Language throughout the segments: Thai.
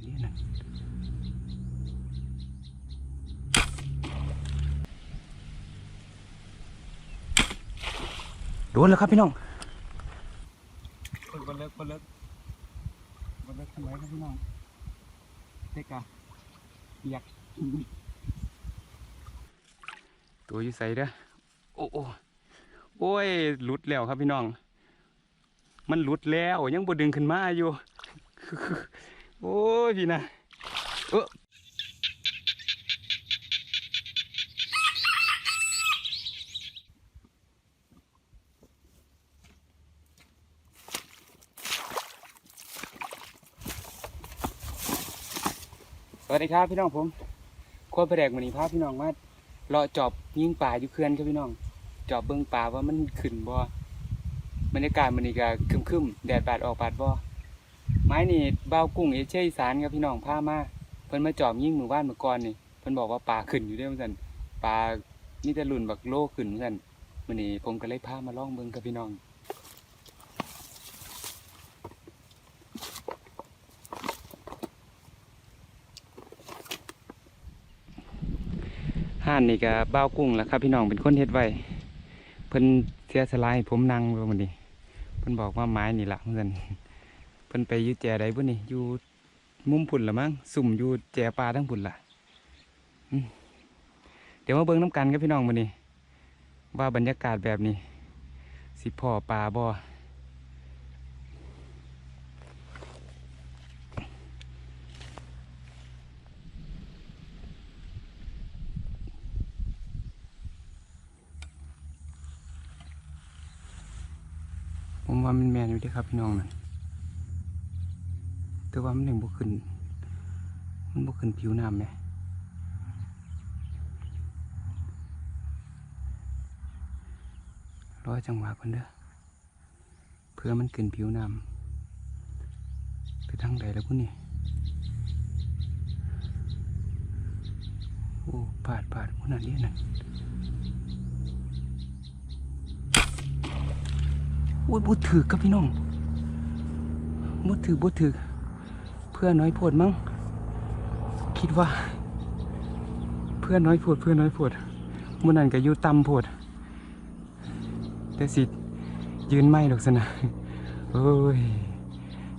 นนี้นั่นโดนแล้วครับพี่น้องบนเลิกบนเลิกบนเลิกทำไมครับพี่น้องเด็กอะอยากตัวอยู่ใส่เด้อโอ้โอ้โอ้ยหลุดแล้วครับพี่น้อง มันหลุดแล้วยังบ่ดึงขึ้นมาอยู่ โอ้ยพี่นะเออสวัสดีครับพี่น้องผมโคตรแปลกมันนี้พาพี่น้องมาเลาะจอบยิงป่าอยู่เขื่อนครับพี่น้อง จอบเบิ่งป่าว่ามันขึ้นบ่บรรยากาศมันนี่ก็คึมๆแดดปาดออกปาดบ่ ไม้นี่เบ้ากุ้งเอเชียอีสานครับพี่น้องพามาเพิ่นมาจอบยิ่งหมู่บ้านเมื่อก่อนนี่เพิ่นบอกว่าปลาขึ้นอยู่ด้อเหมือนกันปลานี่แต่รุ่นบักโลขึ้นเหมือนกันมื้อนี้ผมก็เลยพามาล่องเบิ่งกับพี่น้องห่านนี่ก็เบ้าวกุ้งแหละครับพี่น้องเป็นคนเฮ็ดไว้เพิ่นเสียสละให้ผมนั่งอยู่มื้อนี้เพิ่นบอกว่าไม้นี่ละเหมือนกัน เพิ่นไปอยู่แจใดบุนี่อยู่มุมพุ่นละมั้งสุ่มอยู่แจปลาทั้งพุ่นละเดี๋ยวมาเบิ่งน้ำกันครับพี่น้องมื้อนี้ว่าบรรยากาศแบบนี้ สิพ่อปลาบ่ผมว่ามันแมนอยู่ด้อครับพี่น้องนั่น แต่ว่ามันยังบ่ขึ้น มันบ่ขึ้นผิวน้ำไหมรอจังหวะก่อนเด้อเพื่อมันขึ้นผิวน้ำไปทางใดแล้วพุ่นนี่โอ้ปาดปาดพุ่นนั่นนี่นั่นโอ้ยบ่ถือกับพี่น้องบ่ถือบ่ถือ พื่อนน้อยปวดมั้งคิดว่า เพื่อนน้อยปวดเพื่อนน้อยปวดมันนั่นก็อยู่ต่ำปวดแต่สิยืนไม่ดอกสนะโอ้ย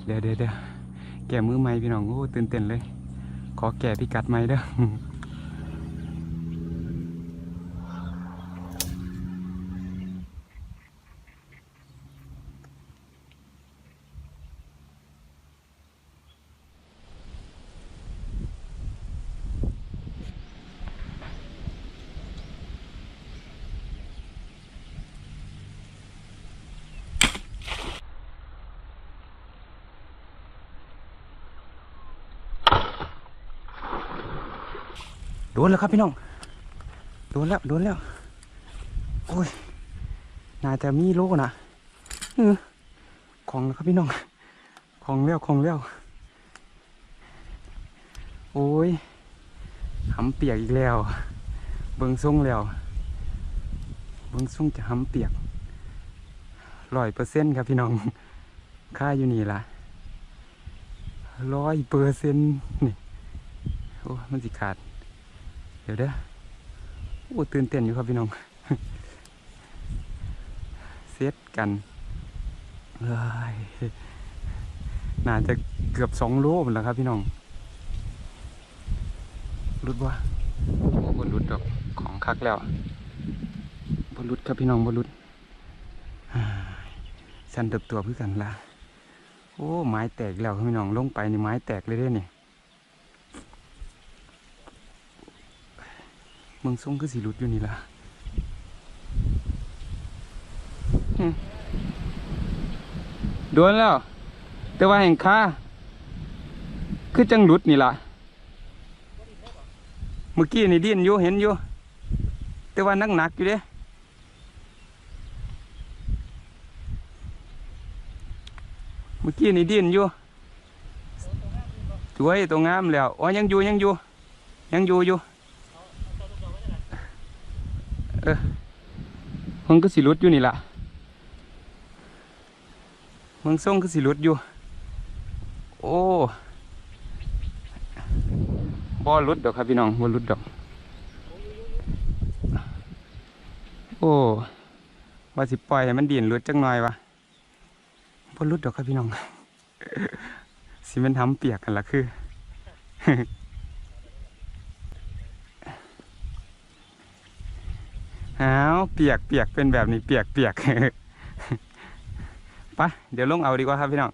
เดี๋ยวเดี๋ยวเดี๋ยวแก่มือไม้พี่น้องโอ้ตื่นเต้นเลย ขอแก่พิกัดไม่เด้อ โดนแล้วครับพี่น้อง โดนแล้วโดนแล้ว โอ้ย น่าจะมีโลนะออของแล้วครับพี่น้อง ของแล้วของแล้ว โอ้ยหำเปียกอีกแล้ว เบิ่งทรงแล้ว เบิ่งทรงจะหำเปียกร้อยเปอร์เซ็นต์ครับพี่น้อง ค่าอยู่นี่ละร้อยเปอร์เซ็นต์นี่ โอ้ มันสิขาด เดี๋ยวเด้อโอ้ตื่นเต้นอยู่ครับพี่น้องเซตกันเอ้ยน่าจะเกือบสองโลหมดแล้วครับพี่น้องรุดว่าโอ้บนรุดดอกของคักแล้วบนรุดครับพี่น้องบนรุดอ้ายสันเติบตัวเพื่อกันละโอ้ไม้แตกแล้วครับพี่น้องลงไปนี่ไม้แตกเลยเด้อนี่ เมืองทรงคือสีรุดอยู่นี่ล่ะหึโดนแล้ว แต่ว่าแห่งค่าคือจังหลุดนี่ล่ะเมื่อกี้นี่ดิ้นอยู่เห็นอยู่แต่ว่านักหนักๆอยู่เด้เมื่อกี้นี่ดิ้นอยู่สวยตัวงามแล้ว อ๋อยังอยู่ยังอยู่ยังอยู่อยู่ มันก็สิรุดอยู่นี่ล่ะมันส่งก็สิรุดอยู่ โอ้บ่หลุดดอกครับพี่น้องบ่หลุดดอก โอ้ว่าสิปล่อยให้มันดินหลุดจังหน่อยวะบ่หลุดดอกครับพี่น้องสิมันทำเปียกกันละคือ อ้าวเปียกเปียกเป็นแบบนี้เปียกเปียกไปะเดี๋ยวลงเอาดีกว่าครับพี่น้อง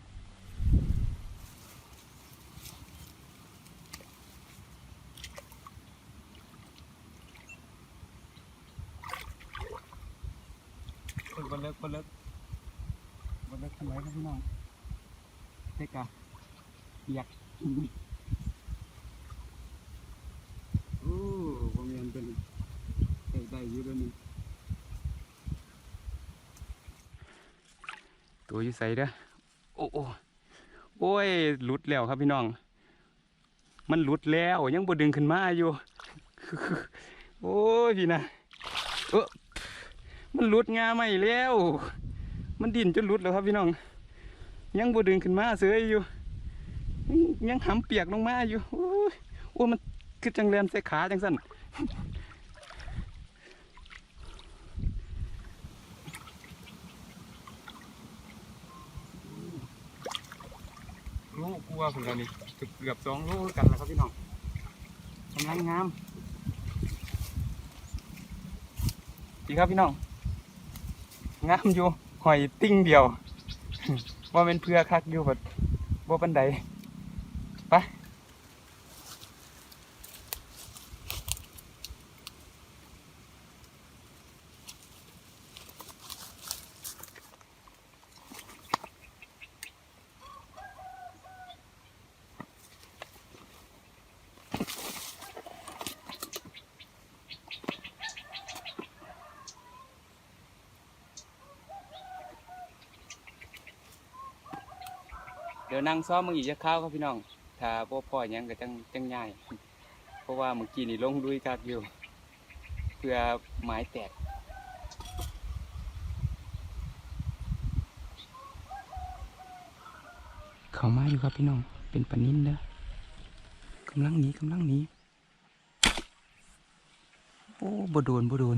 คนเลิกคนเลิกคนเลิกทำไมครับพี่น้องเด็กอะอยากโอ้ผมเรียนเป็นใส่ได้อยู่ด้วยนี่ ตัวอยู่ใส่เด้อโอ้โอ้โอ้ยหลุดแล้วครับพี่น้อง มันหลุดแล้วยังบ่ดึงขึ้นมาอยู่ โอ้ยพี่นะเออมันหลุดงาใหม่แล้ว มันดิ่นจนหลุดแล้วครับพี่น้อง ยังบ่ดึงขึ้นมาเสืออยู่ยังยังหำเปียกลงมาอยู่โอ้ยโอ้มันคือจังแรนใส่ขาจังสั่น ลกลัวของเรานี่เกือบสองโลกันแล้วครับพี่น้องกำลังงามดีครับพี่น้องงามอยู่หอยติ้งเดียวว่าเป็นเพื่อคักอยู่แบบบ่ปันใดไป เดี๋ยวนั่งซ้อมมึงอีกจะเข้าวครับพี่น้อง ถ้าบ่พอยังก็จังจังง่ายเพราะว่าเมื่อกี้นี่ลงลุยคักอยู่ เพื่อไม้แตกเขามาอยู่ครับพี่น้อง เป็นปนินเด้อกำลังหนีกำลังหนีโอ้บ่โดนบ่โดน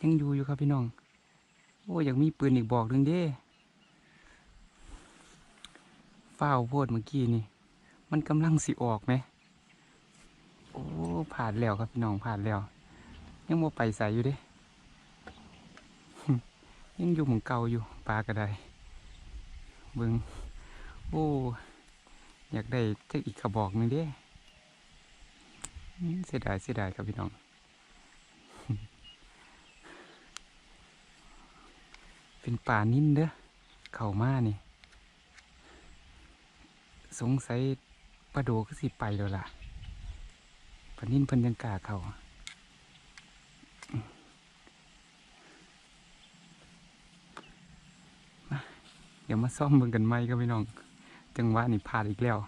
ยังอยู่อยู่ครับพี่น้อง โอ้อยากมีปืนอีกบอกหนึ่งเด้ฝ้าโพดเมื่อกี้นี่ มันกำลังสิออกไหม โอ้ผ่านแล้วครับพี่น้องผ่านแล้ว ยังโมไปใส่อยู่เด้ ยังอยู่เหมือนเก่าอยู่ปลากระไดเบิงโอ้อยากได้เจักอีกกระบอกหนึ่งเด้เสียดายเสียดายครับพี่น้อง เป็นป่านิ่นเด้อเข้ามานี่ สงสัยปลาโดก็สิไปแล้วล่ะป่านิ่นเพิ่นยังกาเขามาเดี๋ยวมาซ่อมเบิ่งกันไหมครับพี่น้อง จังหวะนี่พลาดอีกแล้ว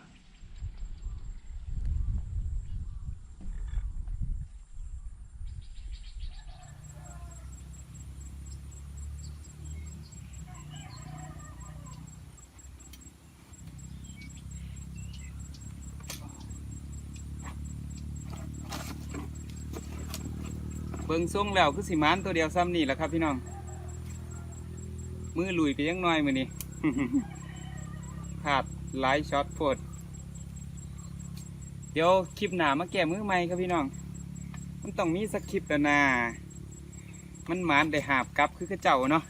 เบิ่งทรงแล้วคือสิมานตัวเดียวซ้ำนี่แหละครับพี่น้อง มือลุยก็ยังน้อยมือนี่พลาดหลายช็อตโพดเดี๋ยวคลิปหนามาแก้มือใหม่ครับพี่น้อง มันต้องมีสักคลิปแล้วนะมันมานได้หาบกลับคือกระเจ้าเนาะ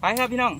ไปครับพี่น้อง